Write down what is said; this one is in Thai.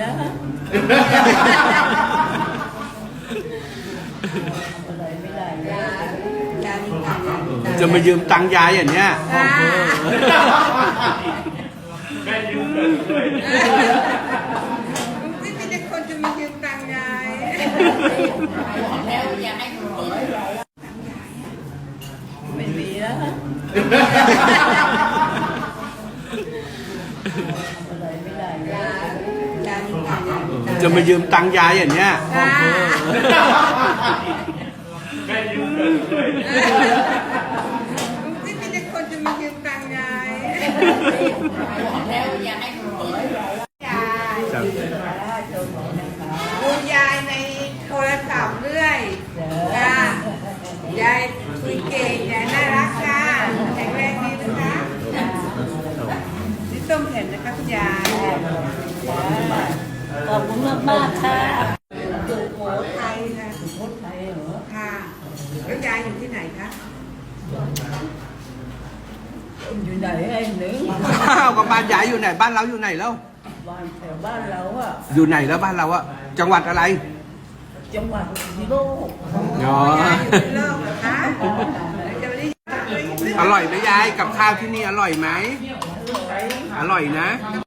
แล้วอะไรไม่ได้เลยยามีตังค์จะมายืมตังค์ยายอย่างเนี้ยค่ะแม่ยืมเงินด้วยไม่มีแต่คนจะมายืมตังค์ยายไม่มีแล้วอะไรไม่ได้เลยยามีตังค์ จะมายืมตังค์ยายอย่างเนี้ยค่ะแม่ยืมเงินด้วยไม่มีแต่คนจะมายืมตังค์ยายยายดูยายในโทรศัพท์เรื่อยจ้ายายคุยเก่งยายน่ารักค่ะแข็งแรงดีนะคะนี่ต้มเผ็ดนะคะคุณยายข อบคุณมากมากๆค่ะสุโขทัยนะโคตรไทยเหรอ ค่ะ แล้วยายอยู่ที่ไหนคะอยู่ไหนไอ้หนึ่งอ้าวกับบ้านยายอยู่ไหน บ้านเราอยู่ไหนแล้ว บ้านแถวบ้านเราอะอยู่ไหนแล้วบ้านเราอะจังหวัดอะไร จังหวัดโลกอ๋อยายอยู่ในโลกเหรอคะแล้วจะไม่ได้อร่อยไหมยายกับข้าวที่นี่อร่อยไหมอร่อยนะ